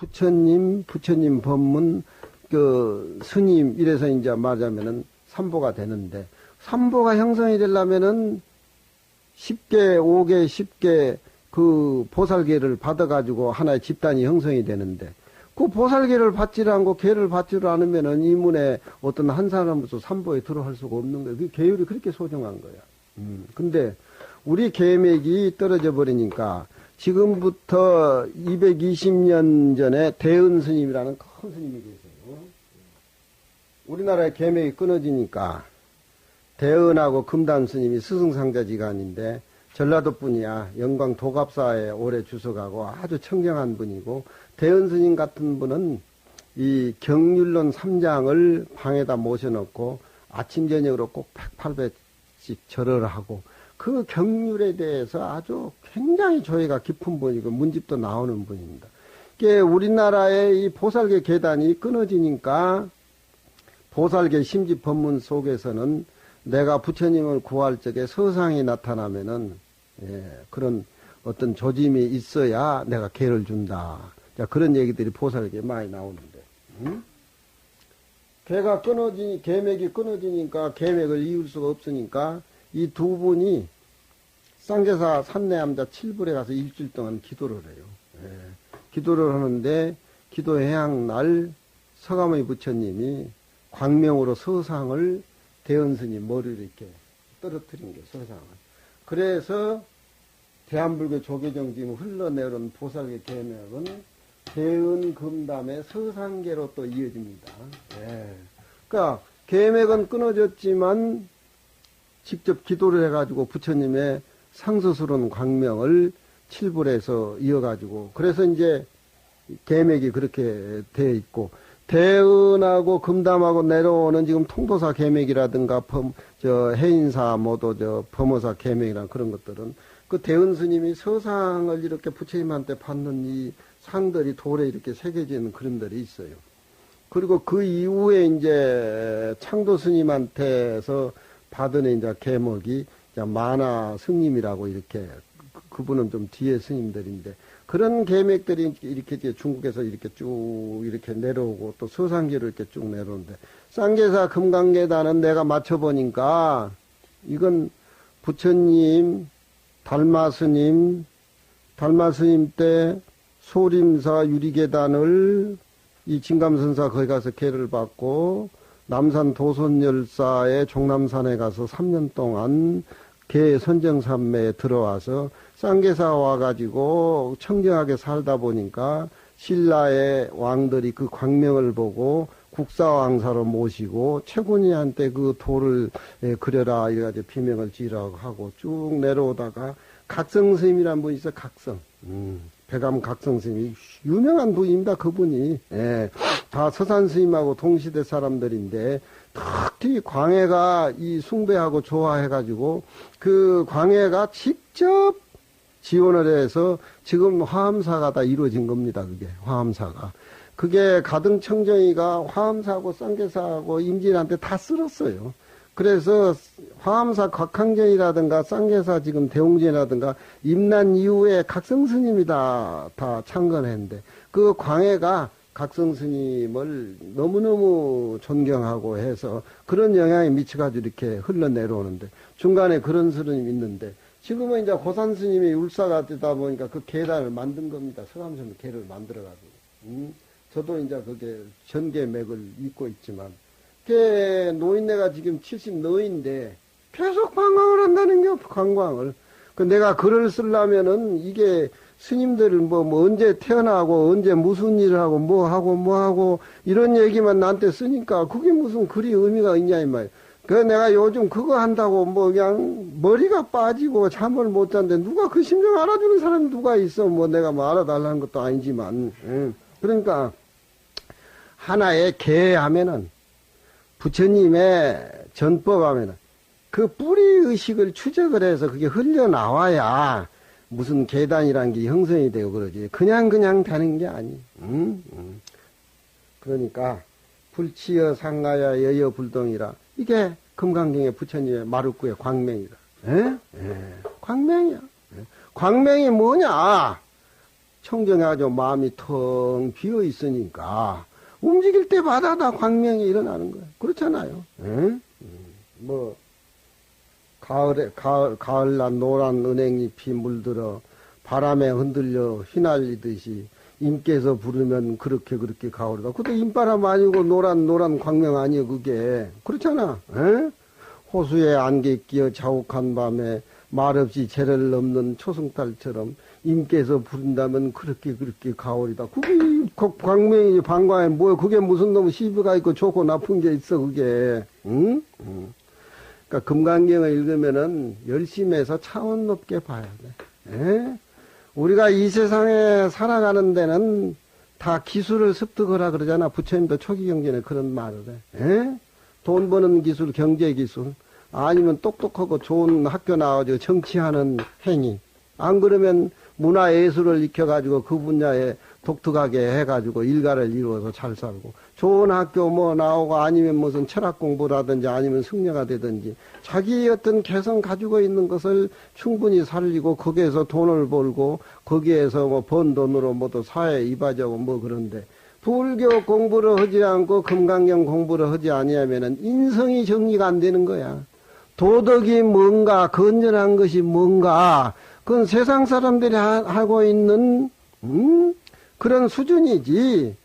부처님, 부처님 법문, 그, 스님, 이래서 이제 말하자면은 삼보가 되는데, 삼보가 형성이 되려면은 10개, 5개, 10개 그 보살계를 받아가지고 하나의 집단이 형성이 되는데, 그 보살계를 받지를 않고 계를 받지를 않으면은 이 문에 어떤 한 사람으로서 삼보에 들어갈 수가 없는 거예요. 그 계율이 그렇게 소중한 거야. 음. 근데 우리 계맥이 떨어져 버리니까 지금부터 220년 전에 대은 스님이라는 큰 스님이 계세요. 우리나라의 계맥이 끊어지니까 대은하고 금단 스님이 스승상자지간인데 전라도 분이야. 영광 도갑사에 오래 주석하고 아주 청정한 분이고 대은 스님 같은 분은 이 경률론 3장을 방에다 모셔놓고 아침 저녁으로 꼭 108배씩 절을 하고 그 경률에 대해서 아주 굉장히 조예가 깊은 분이고 문집도 나오는 분입니다. 이게 우리나라의 이 보살계 계단이 끊어지니까 보살계 심지 법문 속에서는 내가 부처님을 구할 적에 서상이 나타나면은 예, 그런 어떤 조짐이 있어야 내가 개를 준다. 자, 그런 얘기들이 보살계에 많이 나오는데. 음? 개가 끊어지니 개맥이 끊어지니까 개맥을 이을 수가 없으니까 이 두 분이 쌍계사 산내암자 칠불에 가서 일주일 동안 기도를 해요. 예, 기도를 하는데 기도해양 날 서가모니 부처님이 광명으로 서상을 대恩스님 머리를 이렇게 떨어뜨린 게 서상을. 그래서 대한불교 조계정 지금 흘러내려온 보살계 계맥은 대은 금담의 서상계로 또 이어집니다. 예. 그러니까 계맥은 끊어졌지만 직접 기도를 해가지고 부처님의 상스스러운 광명을 칠불에서 이어가지고 그래서 이제 계맥이 그렇게 돼 있고 대은하고 금담하고 내려오는 지금 통도사 계맥이라든가 범, 저 해인사 모두 저 범어사 계맥이나 그런 것들은 그 대은 스님이 서상을 이렇게 부처님한테 받는 이 상들이 돌에 이렇게 새겨지는 그림들이 있어요. 그리고 그 이후에 이제 창도 스님한테서 받은 이제 계목이. 만화 스님이라고 이렇게 그- 그분은 좀 뒤에 스님들인데. 그런 계맥들이 이렇게 이제 중국에서 이렇게 쭉 이렇게 내려오고 또 서상계로 이렇게 쭉 내려오는데. 쌍계사 금강계단은 내가 맞춰보니까 이건 부처님, 달마스님, 달마스님 때 소림사 유리계단을 이 진감선사 거기 가서 계를 받고 남산 도선열사의 종남산에 가서 3년 동안 개 선정산매에 들어와서 쌍계사 와가지고 청정하게 살다 보니까 신라의 왕들이 그 광명을 보고 국사왕사로 모시고 최군이한테 그 돌을 예, 그려라 이래가지고 비명을 지으라고 하고 쭉 내려오다가 각성 스님이란 분이 있어 각성. 음, 배감 각성스님이 유명한 분입니다 그분이 예, 다 서산 스님하고 동시대 사람들인데 특히 광해가 이 숭배하고 좋아해가지고 그 광해가 직접 지원을 해서 지금 화엄사가 다 이루어진 겁니다. 그게 화엄사가. 그게 가등청정이가 화엄사하고 쌍계사하고 임진한테 다 쓸었어요. 그래서 화엄사 곽항전이라든가 쌍계사 지금 대웅전이라든가 임난 이후에 각성 스님이 다, 다 창건했는데 그 광해가 각성 스님을 너무너무 존경하고 해서 그런 영향이 미쳐가지고 이렇게 흘러내려오는데 중간에 그런 스님이 있는데 지금은 이제 고산 스님이 울사가 되다 보니까 그 계단을 만든 겁니다. 서감스님 계를 만들어가지고. 음? 저도 이제 그게 전계맥을 입고 있지만, 그 노인네가 지금 70 너인데 계속 관광을 한다는 게 관광을. 그 내가 글을 쓰려면은 이게 스님들 뭐, 뭐 언제 태어나고 언제 무슨 일을 하고 뭐 하고 뭐 하고 이런 얘기만 나한테 쓰니까 그게 무슨 글이 의미가 있냐 이 말이야. 그 내가 요즘 그거 한다고 뭐 그냥 머리가 빠지고 잠을 못 자는데 누가 그 심정 알아주는 사람이 누가 있어 뭐 내가 뭐 알아달라는 것도 아니지만 응. 그러니까 하나의 개 하면은 부처님의 전법 하면은 그 뿌리 의식을 추적을 해서 그게 흘려나와야 무슨 계단이란 게 형성이 되고 그러지 그냥 그냥 되는 게 아니 응? 응. 그러니까 불치여 상가야 여여 불동이라 이게 금강경의 부처님의 마루구의 광명이다. 에? 에. 광명이야. 에. 광명이 뭐냐? 청정해가지고 마음이 텅 비어 있으니까 움직일 때마다 다 광명이 일어나는 거예요. 그렇잖아요. 응? 뭐 가을에 가을 가을날 노란 은행잎이 물들어 바람에 흔들려 휘날리듯이 임께서 부르면 그렇게 그렇게 가오르다. 그것도 임바람 아니고 노란 노란 광명 아니요 그게 그렇잖아. 에? 호수에 안개 끼어 자욱한 밤에 말없이 재를 넘는 초승달처럼 임께서 부른다면 그렇게 그렇게 가오리다. 그게 그 광명이 방광에 뭐야? 그게 무슨 놈 시비가 있고 좋고 나쁜 게 있어 그게. 응? 응. 그러니까 금강경을 읽으면은 열심히 해서 차원 높게 봐야 돼. 에? 우리가 이 세상에 살아가는 데는 다 기술을 습득하라 그러잖아. 부처님도 초기 경전에 그런 말을 해. 에? 돈 버는 기술, 경제 기술. 아니면 똑똑하고 좋은 학교 나와가지고 정치하는 행위. 안 그러면 문화 예술을 익혀가지고 그 분야에 독특하게 해가지고 일가를 이루어서 잘 살고 좋은 학교 뭐 나오고 아니면 무슨 철학 공부라든지 아니면 승려가 되든지 자기 어떤 개성 가지고 있는 것을 충분히 살리고 거기에서 돈을 벌고 거기에서 뭐 번 돈으로 뭐또 사회에 이바지하고 뭐 그런데 불교 공부를 하지 않고 금강경 공부를 하지 아니하면은 인성이 정리가 안 되는 거야. 도덕이 뭔가 건전한 것이 뭔가 그건 세상 사람들이 하, 고 있는 음? 그런 수준이지.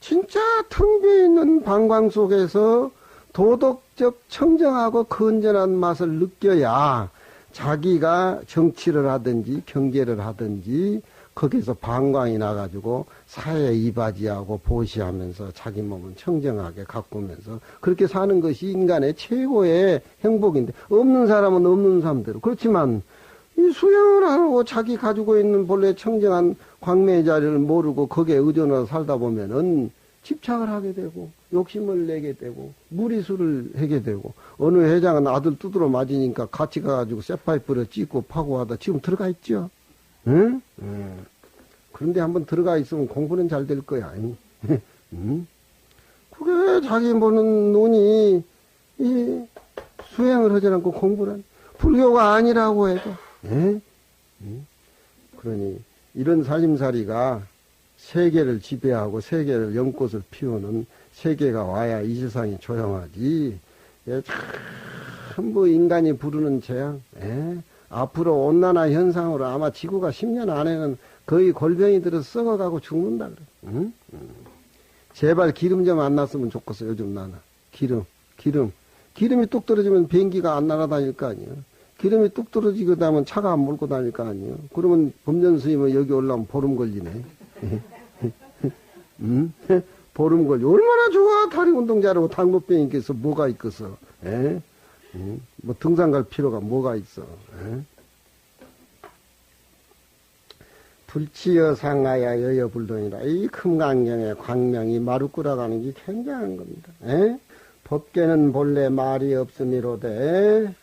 진짜 텅 비어 있는 방광 속에서 도덕적 청정하고 건전한 맛을 느껴야 자기가 정치를 하든지 경제를 하든지 거기서 방광이 나가지고 사회에 이바지하고 보시하면서 자기 몸은 청정하게 가꾸면서 그렇게 사는 것이 인간의 최고의 행복인데 없는 사람은 없는 사람대로 그렇지만 이 수양을 하고 자기 가지고 있는 본래 청정한 광명의 자리를 모르고 거기에 의존해서 살다 보면은 집착을 하게 되고 욕심을 내게 되고 무리수를 하게 되고 어느 회장은 아들 두드러 맞으니까 같이 가가지고 쇠파이프를 찍고 파고 하다 지금 들어가 있죠. 응? 응. 그런데 한번 들어가 있으면 공부는 잘 될 거야. 응? 그게 자기 보는 눈이 이 수행을 하지 않고 공부는 불교가 아니라고 해도 예? 그러니 이런 살림살이가 세계를 지배하고 세계를 연꽃을 피우는 세계가 와야 이 세상이 조용하지. 예, 전부 인간이 부르는 재앙. 예? 앞으로 온난화 현상으로 아마 지구가 10년 안에는 거의 골병이 들어 썩어가고 죽는다 그래. 응? 제발 기름 좀 안 났으면 좋겠어 요즘 나는 기름 기름 기름이 뚝 떨어지면 비행기가 안 날아다닐 거 아니에요. 기름이 뚝 떨어지고 나면 차가 안 몰고 다닐 거 아니에요. 그러면 범전 스님은 여기 올라오면 보름 걸리네. 음? 보름 걸리. 얼마나 좋아 다리 운동 잘하고 당뇨병이 있겠어 뭐가 있겠어. 에? 음? 뭐 등산 갈 필요가 뭐가 있어. 에? 불치여 상하야 여여 불동이라 이 금강경의 광명이 마루꾸라가는 게 굉장한 겁니다. 에? 법계는 본래 말이 없음이로되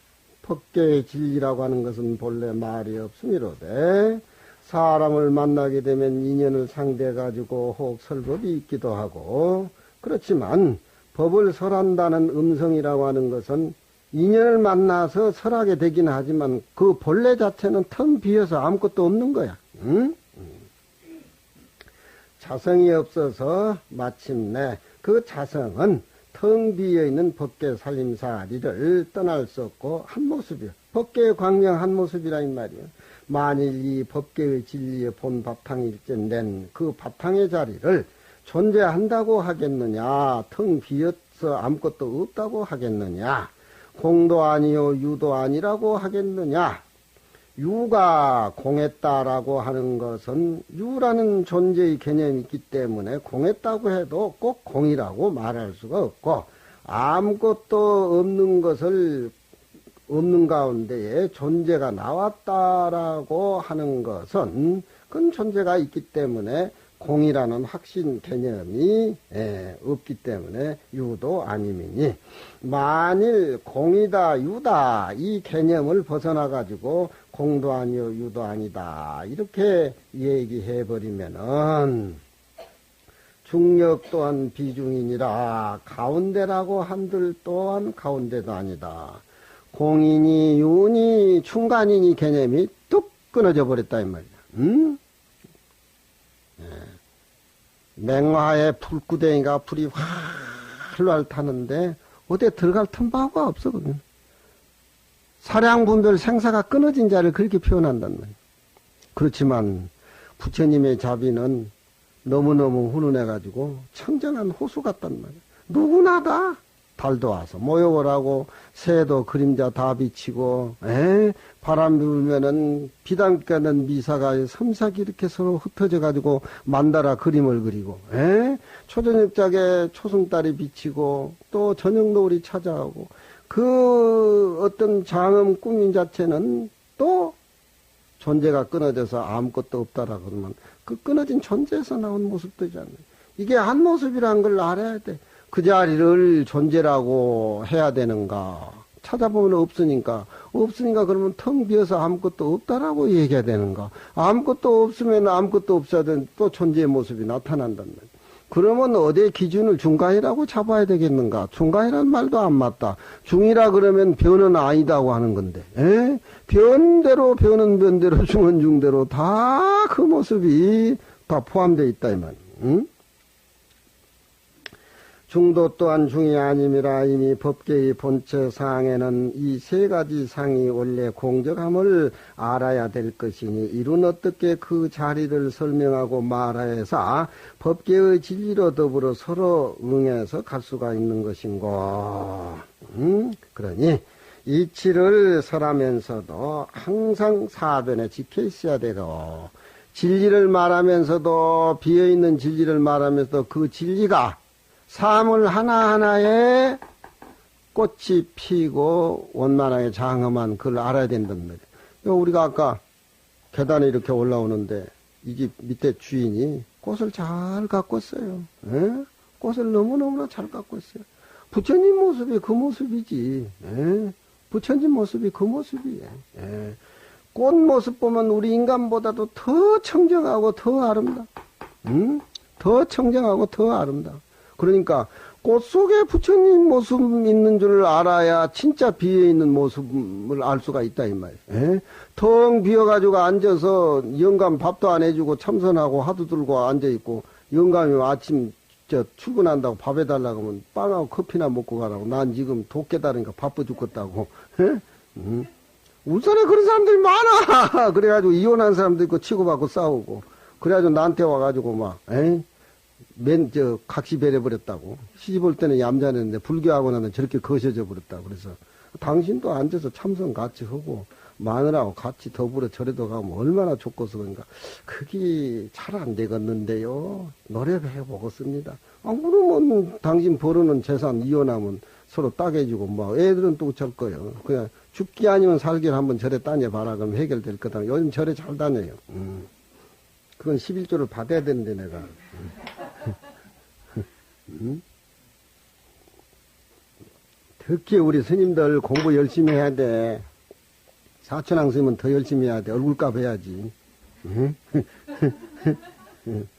법계의 진리라고 하는 것은 본래 말이 없음이로되 사람을 만나게 되면 인연을 상대해 가지고 혹 설법이 있기도 하고 그렇지만 법을 설한다는 음성이라고 하는 것은 인연을 만나서 설하게 되긴 하지만 그 본래 자체는 텅 비어서 아무것도 없는 거야. 응? 자성이 없어서 마침내 그 자성은 텅 비어 있는 법계 살림살이를 떠날 수 없고 한 모습이요. 법계의 광명 한 모습이라 이 말이요. 만일 이 법계의 진리의 본 바탕일전 낸그 바탕의 자리를 존재한다고 하겠느냐, 텅 비어서 아무것도 없다고 하겠느냐, 공도 아니요 유도 아니라고 하겠느냐, 유가 공했다라고 하는 것은 유라는 존재의 개념이 있기 때문에 공했다고 해도 꼭 공이라고 말할 수가 없고 아무것도 없는 것을 없는 가운데에 존재가 나왔다라고 하는 것은 그건 존재가 있기 때문에 공이라는 확신 개념이 예, 없기 때문에 유도 아님이니 만일 공이다 유다 이 개념을 벗어나 가지고 공도 아니요 유도 아니다 이렇게 얘기해 버리면은 중력 또한 비중이니라 가운데라고 한들 또한 가운데도 아니다 공이니 유니 충간이니 개념이 뚝 끊어져 버렸다 이 말이야. 음? 맹화에 불구덩이가 불이 활활 타는데 어디에 들어갈 틈바가 없거든. 사량 분별 생사가 끊어진 자를 그렇게 표현한단 말이야. 그렇지만 부처님의 자비는 너무너무 훈훈해가지고 청정한 호수 같단 말이야. 누구나 다 달도 와서 모욕을 하고 새도 그림자 다 비치고 에 바람 불면은 비담가는 미사가 섬삭이 이렇게 서로 흩어져 가지고 만다라 그림을 그리고 에 초저녁작에 초승달이 비치고 또 저녁 노을이 찾아오고 그 어떤 장엄 꾸민 자체는 또 존재가 끊어져서 아무것도 없다라 그러면 그 끊어진 존재에서 나온 모습들이잖아요. 이게 한 모습이란 걸 알아야 돼. 그 자리를 존재라고 해야 되는가? 찾아보면 없으니까. 없으니까 그러면 텅 비어서 아무것도 없다라고 얘기해야 되는가? 아무것도 없으면 아무것도 없어야 되는 또 존재의 모습이 나타난단 말이야. 그러면 어디에 기준을 중간이라고 잡아야 되겠는가? 중간이란 말도 안 맞다. 중이라 그러면 변은 아니다고 하는 건데, 에? 변대로, 변은 변대로, 중은 중대로 다 그 모습이 다 포함되어 있다, 이 말. 응? 중도 또한 중이 아님이라 이미 법계의 본체 상에는 이 세 가지 상이 원래 공적함을 알아야 될 것이니 이룬 어떻게 그 자리를 설명하고 말하여서 법계의 진리로 더불어 서로 응해서 갈 수가 있는 것인고 음? 그러니 이치를 설하면서도 항상 사변에 지켜 있어야 되고 진리를 말하면서도 비어있는 진리를 말하면서도 그 진리가 사물 하나하나에 꽃이 피고 원만하게 장엄한 그걸 알아야 된단 말이에요. 우리가 아까 계단에 이렇게 올라오는데 이 집 밑에 주인이 꽃을 잘 가꿨어요. 에? 꽃을 너무너무나 잘 가꿨어요. 부처님 모습이 그 모습이지. 에? 부처님 모습이 그 모습이에요. 에? 꽃 모습 보면 우리 인간보다도 더 청정하고 더 아름다. 응? 더 청정하고 더 아름다. 그러니까 꽃 속에 부처님 모습 있는 줄 알아야 진짜 비어 있는 모습을 알 수가 있다 이 말이에요. 예? 텅 비어가지고 앉아서 영감 밥도 안 해주고 참선하고 하도 들고 앉아 있고 영감이 아침 저 출근한다고 밥 해달라고 하면 빵하고 커피나 먹고 가라고 난 지금 독 깨달으니까 바빠 죽겠다고. 예? 음. 울산에 그런 사람들이 많아. 그래가지고 이혼한 사람도 있고 치고받고 싸우고. 그래가지고 나한테 와가지고 막, 에이? 맨, 저, 각시 배려버렸다고. 시집 올 때는 얌전했는데 불교하고 나는 저렇게 거셔져 버렸다고. 그래서 당신도 앉아서 참선 같이 하고 마누라하고 같이 더불어 절에도 가면 얼마나 좋고서 그러니까 그게 잘 안 되겠는데요. 노력해 보겠습니다. 안 그러면 당신 벌어놓은 재산 이혼하면 서로 따개지고 뭐 애들은 또 어쩔 거예요. 그냥 죽기 아니면 살기를 한번 절에 다녀봐라 그러면 해결될 거다. 요즘 절에 잘 다녀요. 음. 그건 11조를 받아야 되는데 내가. 음? 특히 우리 스님들 공부 열심히 해야 돼. 사천왕 스님은 더 열심히 해야 돼. 얼굴값 해야지. 응?